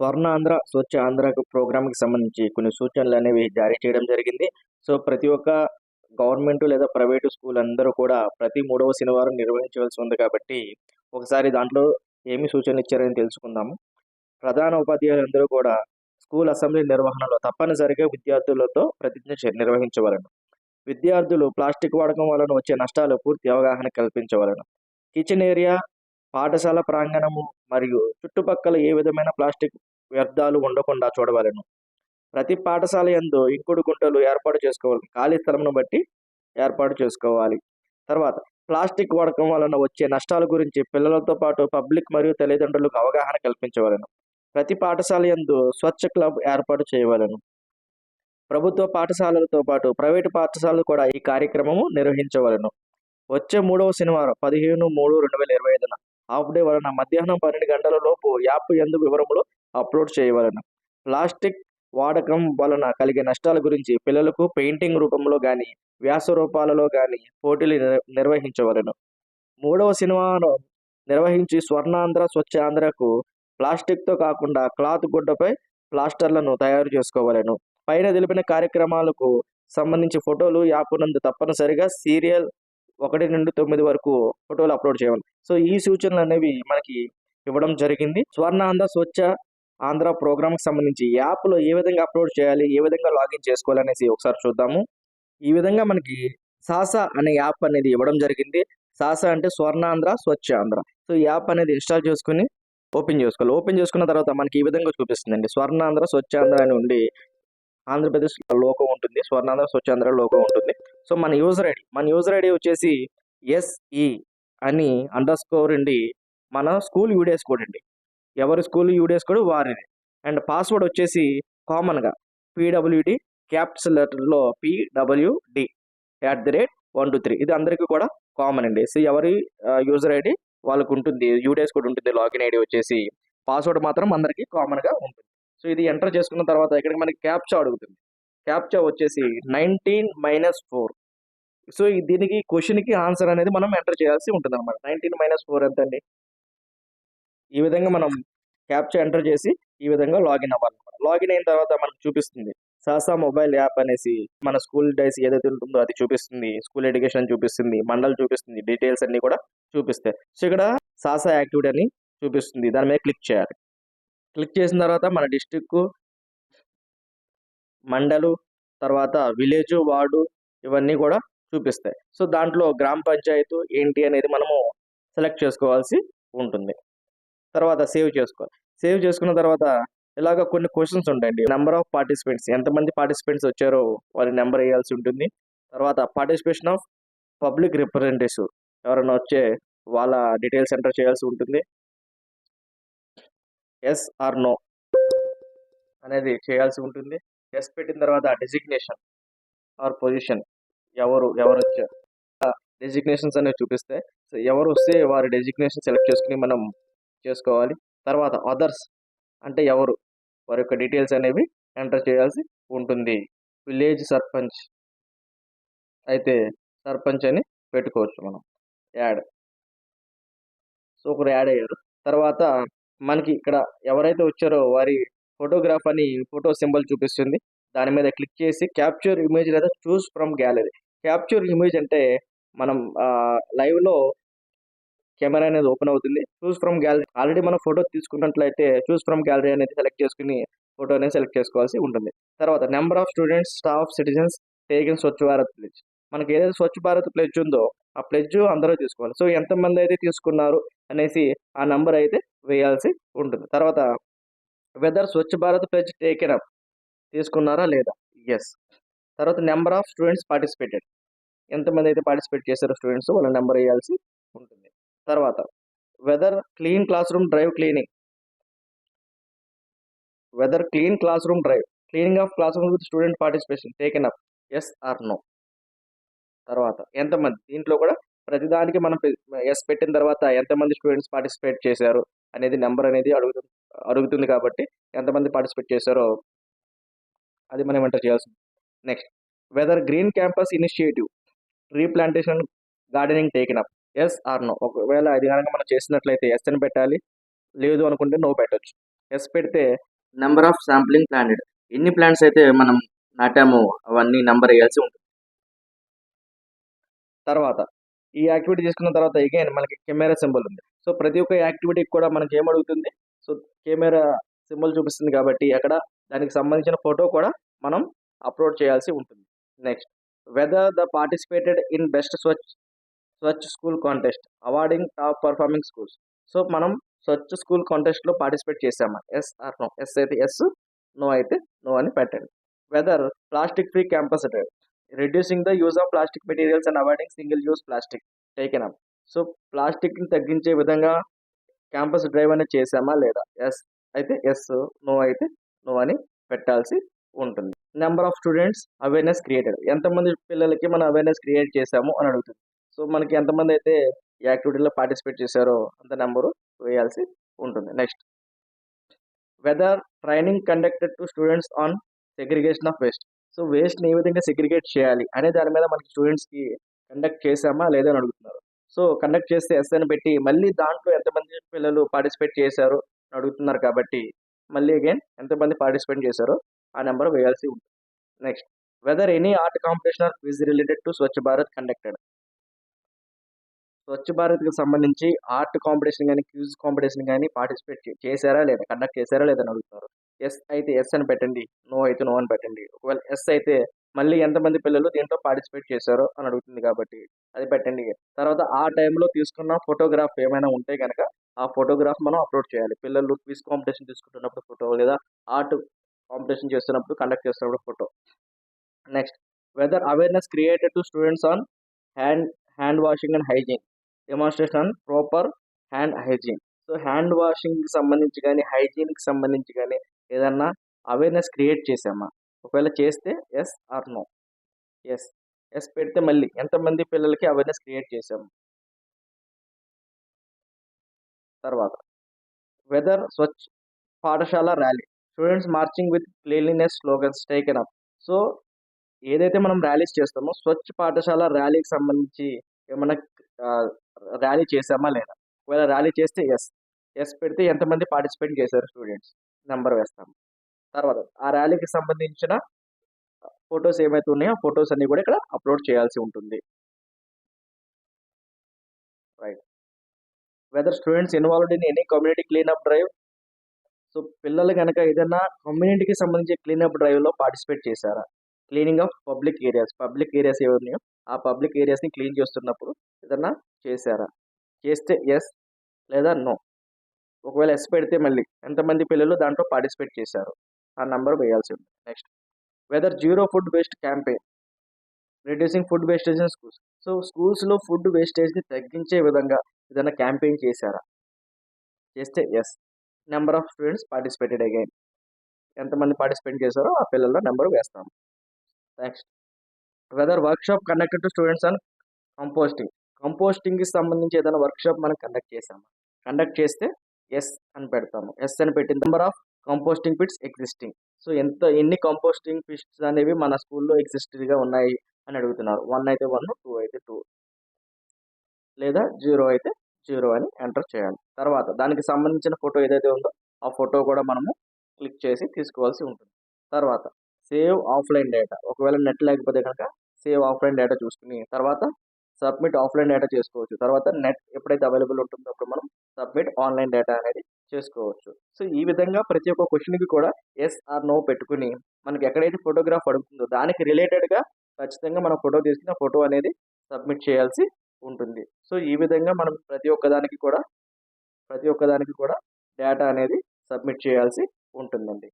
స్వర్ణాంధ్ర స్వచ్ఛ ఆంధ్ర ప్రోగ్రామ్కి సంబంధించి కొన్ని సూచనలు అనేవి జారీ చేయడం జరిగింది. సో ప్రతి ఒక్క గవర్నమెంట్ లేదా ప్రైవేటు స్కూల్ అందరూ కూడా ప్రతి మూడవ శనివారం నిర్వహించవలసి ఉంది కాబట్టి ఒకసారి దాంట్లో ఏమి సూచనలు ఇచ్చారని తెలుసుకుందాము. ప్రధాన ఉపాధ్యాయులందరూ కూడా స్కూల్ అసెంబ్లీ నిర్వహణలో తప్పనిసరిగా విద్యార్థులతో ప్రతిజ్ఞ నిర్వహించవలను. విద్యార్థులు ప్లాస్టిక్ వాడకం వలన వచ్చే నష్టాలు పూర్తి అవగాహన కల్పించవలను. కిచెన్ ఏరియా పాఠశాల ప్రాంగణము మరియు చుట్టుపక్కల ఏ విధమైన ప్లాస్టిక్ వ్యర్థాలు ఉండకుండా చూడవలను. ప్రతి పాఠశాల యందు ఇంకుడు గుంటలు ఏర్పాటు చేసుకోవాలి. ఖాళీ స్థలంను బట్టి ఏర్పాటు చేసుకోవాలి. తర్వాత ప్లాస్టిక్ వాడకం వలన వచ్చే నష్టాల గురించి పిల్లలతో పాటు పబ్లిక్ మరియు తల్లిదండ్రులకు అవగాహన కల్పించవలను. ప్రతి పాఠశాల యందు స్వచ్ఛ క్లబ్ ఏర్పాటు చేయవలను. ప్రభుత్వ పాఠశాలలతో పాటు ప్రైవేటు పాఠశాలలు కూడా ఈ కార్యక్రమము నిర్వహించవలను. వచ్చే మూడవ శనివారం పదిహేను మూడు రెండు వేల ఇరవై ఐదున హాఫ్ డే వలన మధ్యాహ్నం పన్నెండు గంటల లోపు యాప్ ఎందు వివరములు అప్లోడ్ చేయవలను. ప్లాస్టిక్ వాడకం వలన కలిగే నష్టాల గురించి పిల్లలకు పెయింటింగ్ రూపంలో కానీ వ్యాస రూపాలలో కానీ పోటీలు నిర్వహించవలను. మూడవ సినిమాను నిర్వహించి స్వర్ణాంధ్ర స్వచ్ఛ ఆంధ్రకు ప్లాస్టిక్తో కాకుండా క్లాత్ గుడ్డపై ప్లాస్టర్లను తయారు చేసుకోవలను. పైన తెలిపిన కార్యక్రమాలకు సంబంధించి ఫోటోలు యాప్ నందు తప్పనిసరిగా సీరియల్ ఒకటి నుండి తొమ్మిది వరకు ఫోటోలు అప్లోడ్ చేయాలి సో ఈ సూచనలు అనేవి మనకి ఇవ్వడం జరిగింది. స్వర్ణాంధ్ర స్వచ్ఛ ఆంధ్ర ప్రోగ్రామ్కి సంబంధించి యాప్లో ఏ విధంగా అప్లోడ్ చేయాలి ఏ విధంగా లాగిన్ చేసుకోవాలి అనేసి ఒకసారి చూద్దాము. ఈ విధంగా మనకి సాసా అనే యాప్ అనేది ఇవ్వడం జరిగింది. సాసా అంటే స్వర్ణాంధ్ర స్వచ్ఛ ఆంధ్ర. సో ఈ యాప్ అనేది ఇన్స్టాల్ చేసుకుని ఓపెన్ చేసుకోవాలి. ఓపెన్ చేసుకున్న తర్వాత మనకి ఈ విధంగా చూపిస్తుందండి. స్వర్ణాంధ్ర స్వచ్ఛాంధ్ర అని ఉండి ఆంధ్రప్రదేశ్ లోగో ఉంటుంది స్వర్ణాంధ్ర స్వచ్ఛాంధ్ర లోగో ఉంటుంది. సో మన యూజర్ ఐడి మన యూజర్ ఐడి వచ్చేసి ఎస్ఈ అని అండర్ స్కోర్ అండి మన స్కూల్ యూడిఎస్ కోడ్ అండి. ఎవరి స్కూల్ యూడిఎస్ కోడ్ వారిది. అండ్ పాస్వర్డ్ వచ్చేసి కామన్గా పీడబ్ల్యూడి క్యాప్స్ లెటర్లో PWD at the rate one two three ఇది అందరికీ కూడా కామన్ అండి. సో ఎవరి యూజర్ ఐడి వాళ్ళకు ఉంటుంది యూడిఎస్ కోడ్ ఉంటుంది లాగిన్ ఐడి వచ్చేసి పాస్వర్డ్ మాత్రం అందరికీ కామన్గా ఉంటుంది. సో ఇది ఎంటర్ చేసుకున్న తర్వాత ఇక్కడ మనకి క్యాప్చా అడుగుతుంది. క్యాప్చా వచ్చేసి నైన్టీన్ మైనస్ ఫోర్ సో దీనికి క్వశ్చన్కి ఆన్సర్ అనేది మనం ఎంటర్ చేయాల్సి ఉంటుంది అనమాట నైన్టీన్ మైనస్ ఫోర్ ఎంత అండి ఈ విధంగా మనం క్యాప్చా ఎంటర్ చేసి ఈ విధంగా లాగిన్ అవ్వాలన్నమాట. లాగిన్ అయిన తర్వాత మనకు చూపిస్తుంది. సాసా మొబైల్ యాప్ అనేసి మన స్కూల్ డైస్ ఏదైతే ఉంటుందో అది చూపిస్తుంది. స్కూల్ ఎడ్యుకేషన్ చూపిస్తుంది. మండల్ చూపిస్తుంది. డీటెయిల్స్ అన్నీ కూడా చూపిస్తాయి. సో ఇక్కడ సాసా యాక్టివిటీ అని చూపిస్తుంది. దాని మీద క్లిక్ చేయాలి. క్లిక్ చేసిన తర్వాత మన డిస్టిక్ మండలు తర్వాత విలేజ్ వార్డు ఇవన్నీ కూడా చూపిస్తాయి. సో దాంట్లో గ్రామ పంచాయతీ ఏంటి అనేది మనము సెలెక్ట్ చేసుకోవాల్సి ఉంటుంది. తర్వాత సేవ్ చేసుకోవాలి. సేవ్ చేసుకున్న తర్వాత ఇలాగ కొన్ని క్వశ్చన్స్ ఉంటాయండి. నెంబర్ ఆఫ్ పార్టిసిపెంట్స్ ఎంతమంది పార్టిసిపెంట్స్ వచ్చారో వారి నెంబర్ వేయాల్సి ఉంటుంది. తర్వాత పార్టిసిపేషన్ ఆఫ్ పబ్లిక్ రిప్రజెంటేటివ్ ఎవరైనా వచ్చే వాళ్ళ డీటెయిల్స్ ఎంటర్ చేయాల్సి ఉంటుంది. ఎస్ ఆర్ నో అనేది చేయాల్సి ఉంటుంది. ఎస్ పెట్టిన తర్వాత డెసిగ్నేషన్ ఆర్ పొజిషన్ ఎవరు ఎవరు వచ్చారు డెసిగ్నేషన్స్ అనేవి చూపిస్తే సో ఎవరు వస్తే వారి డెసిగ్నేషన్ సెలెక్ట్ చేసుకుని మనం చేసుకోవాలి. తర్వాత అదర్స్ అంటే ఎవరు వారి యొక్క డీటెయిల్స్ అనేవి ఎంటర్ చేయాల్సి ఉంటుంది. విలేజ్ సర్పంచ్ అయితే సర్పంచ్ అని పెట్టుకోవచ్చు మనం. యాడ్ సో ఒకరు యాడ్ అయ్యారు. తర్వాత మనకి ఇక్కడ ఎవరైతే వచ్చారో వారి ఫోటోగ్రాఫ్ అని ఫోటో సింబల్ చూపిస్తుంది. దాని మీద క్లిక్ చేసి క్యాప్చర్ ఇమేజ్ లేదా choose from gallery capture image అంటే మనం లైవ్లో కెమెరా అనేది ఓపెన్ అవుతుంది. చూస్ ఫ్రమ్ గ్యాలరీ ఆల్రెడీ మనం ఫోటో తీసుకున్నట్లయితే చూస్ ఫ్రమ్ గ్యాలరీ అనేది సెలెక్ట్ చేసుకుని ఫోటో అనేది సెలెక్ట్ చేసుకోవాల్సి ఉంటుంది. తర్వాత number of students staff citizens taken Swachh Bharat pledge మనకి ఏదైతే స్వచ్ఛ భారత్ ప్లెజ్ ఉందో ఆ ప్లెడ్జ్ అందరూ తీసుకోవాలి. సో ఎంతమంది అయితే తీసుకున్నారు అనేసి ఆ నెంబర్ అయితే వేయాల్సి ఉంటుంది. తర్వాత whether Swachh Bharat pledge taken up తీసుకున్నారా లేదా? ఎస్ తర్వాత నెంబర్ ఆఫ్ స్టూడెంట్స్ పార్టిసిపేటెడ్. ఎంతమంది అయితే పార్టిసిపేట్ చేశారో స్టూడెంట్స్ వాళ్ళ నెంబర్ వేయాల్సి ఉంటుంది. తర్వాత whether clean classroom drive cleaning. Whether clean classroom drive. Cleaning of classroom with student participation taken up. Yes or no తర్వాత ఎంతమంది? దీంట్లో కూడా ప్రతిదానికి మనం ఎస్ పెట్టిన తర్వాత ఎంతమంది స్టూడెంట్స్ పార్టిసిపేట్ చేశారు అనేది నెంబర్ అనేది అడుగుతుంది అడుగుతుంది కాబట్టి ఎంతమంది పార్టిసిపేట్ చేశారో అది మనం ఎంటర్ చేయాల్సి next whether green campus initiative replantation gardening taken up yes or no ఒకవేళ అది కనుక మనం చేసినట్లయితే ఎస్ అని పెట్టాలి లేదు అనుకుంటే నో పెట్టొచ్చు. ఎస్ పెడితే నెంబర్ ఆఫ్ శాంప్లింగ్ ప్లాంటెడ్ ఎన్ని ప్లాంట్స్ అయితే మనం నాటామో అవన్నీ నెంబర్ వేయాల్సి ఉంటుంది. తర్వాత. ఈ యాక్టివిటీ చేసుకున్న తర్వాత అగైన్ మనకి కెమెరా సింబల్ ఉంది. సో ప్రతి ఒక్క యాక్టివిటీకి కూడా మనకి ఏం అడుగుతుంది సో కెమెరా సింబల్ చూపిస్తుంది కాబట్టి అక్కడ దానికి సంబంధించిన ఫోటో కూడా మనం అప్లోడ్ చేయాల్సి ఉంటుంది. Next whether the participated in best Swachh Swachh school contest awarding top performing schools so మనం స్వచ్ఛ స్కూల్ కాంటెస్ట్లో పార్టిసిపేట్ చేసామా ఎస్ ఆర్ నో ఎస్ అయితే ఎస్ నో అయితే నో అని పెట్టండి. Whether plastic free campus drive reducing the use of plastic materials and avoiding single use plastic taken up so ప్లాస్టిక్ని తగ్గించే విధంగా campus drive అనేది చేసామా లేదా? ఎస్ అయితే ఎస్ నో అయితే నో అని పెట్టాల్సి ఉంటుంది. Number of students awareness created ఎంతమంది పిల్లలకి మనం అవేర్నెస్ క్రియేట్ చేసాము అని అడుగుతుంది. సో మనకి ఎంతమంది అయితే ఈ యాక్టివిటీలో పార్టిసిపేట్ చేశారో అంత నెంబరు వేయాల్సి ఉంటుంది. Next whether training conducted to students on segregation of waste so వేస్ట్ని ఏ విధంగా సెగ్రిగేట్ చేయాలి అనే దాని మీద మనకి స్టూడెంట్స్కి కండక్ట్ చేసామా లేదా అని అడుగుతున్నారు. సో కండక్ట్ చేస్తే ఎస్ పెట్టి మళ్ళీ దాంట్లో ఎంతమంది పిల్లలు పార్టిసిపేట్ చేశారు అని అడుగుతున్నారు కాబట్టి మళ్ళీ అగైన్ ఎంతమంది పార్టిసిపేట్ చేశారో ఆ నెంబర్ వేయాల్సి ఉంటుంది. Next whether any art competition or quiz related to Swachh Bharat conducted Swachh భారత్కి సంబంధించి ఆర్ట్ కాంపిటీషన్ కానీ క్యూజ్ కాంపిటీషన్ కానీ పార్టిసిపేట్ చేశారా లేదా? కండక్ట్ చేశారా లేదా అని ఎస్ అయితే ఎస్ అని పెట్టండి. నో అయితే నో అని పెట్టండి. ఒకవేళ ఎస్ అయితే మళ్ళీ ఎంతమంది పిల్లలు దీంట్లో పార్టిసిపేట్ చేశారో అని అడుగుతుంది కాబట్టి అది పెట్టండి. తర్వాత ఆ టైంలో తీసుకున్న ఫోటోగ్రాఫ్ ఏమైనా ఉంటే కనుక ఆ ఫోటోగ్రాఫ్ మనం అప్లోడ్ చేయాలి. పిల్లలు క్విజ్ కాంపిటీషన్ తీసుకుంటున్నప్పుడు ఫోటో లేదా ఆర్ట్ కాంపిటీషన్ చేస్తున్నప్పుడు కండక్ట్ చేస్తున్నప్పుడు photo. Next whether awareness created to students on hand hand washing and hygiene demonstration proper hand hygiene so hand వాషింగ్కి సంబంధించి కానీ హైజీన్కి సంబంధించి కానీ ఏదన్నా అవేర్నెస్ క్రియేట్ చేసామా ఒకవేళ చేస్తే yes or no yes yes పెడితే మళ్ళీ ఎంతమంది పిల్లలకి అవేర్నెస్ క్రియేట్ చేసాము తర్వాత. వెదర్ స్వచ్ఛ పాఠశాల rally students marching with cleanliness slogans taken up so ఏదైతే మనం ర్యాలీస్ చేస్తామో స్వచ్ఛ పాఠశాల ర్యాలీకి సంబంధించి ఏమైనా ర్యాలీ చేసామా లేదా? ఒకవేళ ర్యాలీ చేస్తే ఎస్ ఎస్ పెడితే ఎంతమంది పార్టిసిపేట్ చేశారు స్టూడెంట్స్ నెంబర్ వేస్తాము. తర్వాత ఆ ర్యాలీకి సంబంధించిన ఫొటోస్ ఏమైతే ఉన్నాయో ఫొటోస్ అన్ని కూడా ఇక్కడ అప్లోడ్ చేయాల్సి ఉంటుంది. Right whether students involved in any community cleanup drive so పిల్లలు కనుక ఏదైనా కమ్యూనిటీకి సంబంధించి క్లీనప్ డ్రైవ్లో పార్టిసిపేట్ చేశారా? Cleaning of public areas. Public areas ఏవి ఉన్నాయో ఆ పబ్లిక్ ఏరియాస్ని క్లీన్ చేస్తున్నప్పుడు ఏదన్నా చేశారా? చేస్తే ఎస్ లేదా నో ఒకవేళ ఎస్ పెడితే మళ్ళీ ఎంతమంది పిల్లలు దాంట్లో పార్టిసిపేట్ చేశారు? ఆ నెంబర్ వేయాల్సి ఉంది next whether zero food waste campaign reducing food wastage in schools so స్కూల్స్లో ఫుడ్ వేస్టేజ్ని తగ్గించే విధంగా ఏదైనా క్యాంపెయిన్ చేశారా? చేస్తే yes number of students participated again ఎంతమంది పార్టిసిపేట్ చేశారో ఆ పిల్లల నెంబర్ వేస్తాము. Next whether workshop conducted to students and composting కంపోస్టింగ్కి సంబంధించి ఏదైనా వర్క్షాప్ మనం కండక్ట్ చేసాము కండక్ట్ చేస్తే ఎస్ అని పెడతాము. ఎస్ అని పెట్టిన number of composting pits existing so ఎంత ఎన్ని కంపోస్టింగ్ పిట్స్ అనేవి మన స్కూల్లో ఎగ్జిస్టింగ్గా ఉన్నాయి అని అడుగుతున్నారు. వన్ అయితే వన్ టూ అయితే టూ లేదా జీరో అయితే జీరో అని ఎంటర్ చేయాలి తర్వాత దానికి సంబంధించిన ఫోటో ఏదైతే ఉందో ఆ ఫోటో కూడా మనము క్లిక్ చేసి తీసుకోవాల్సి ఉంటుంది. తర్వాత సేవ్ ఆఫ్లైన్ డేటా. ఒకవేళ నెట్ లేకపోతే కనుక సేవ్ ఆఫ్లైన్ డేటా చూసుకుని తర్వాత సబ్మిట్ ఆఫ్లైన్ డేటా చేసుకోవచ్చు. తర్వాత నెట్ ఎప్పుడైతే అవైలబుల్ ఉంటుందో అప్పుడు మనం సబ్మిట్ ఆన్లైన్ డేటా అనేది చేసుకోవచ్చు. సో ఈ విధంగా ప్రతి ఒక్క క్వశ్చన్కి కూడా ఎస్ ఆర్ నో పెట్టుకుని మనకి ఎక్కడైతే ఫోటోగ్రాఫ్ అడుగుతుందో దానికి రిలేటెడ్గా ఖచ్చితంగా మనం ఫోటో తీసుకుని ఫోటో అనేది సబ్మిట్ చేయాల్సి ఉంటుంది. సో ఈ విధంగా మనం ప్రతి ఒక్కదానికి కూడా ప్రతి ఒక్కదానికి కూడా డేటా అనేది సబ్మిట్ చేయాల్సి ఉంటుందండి.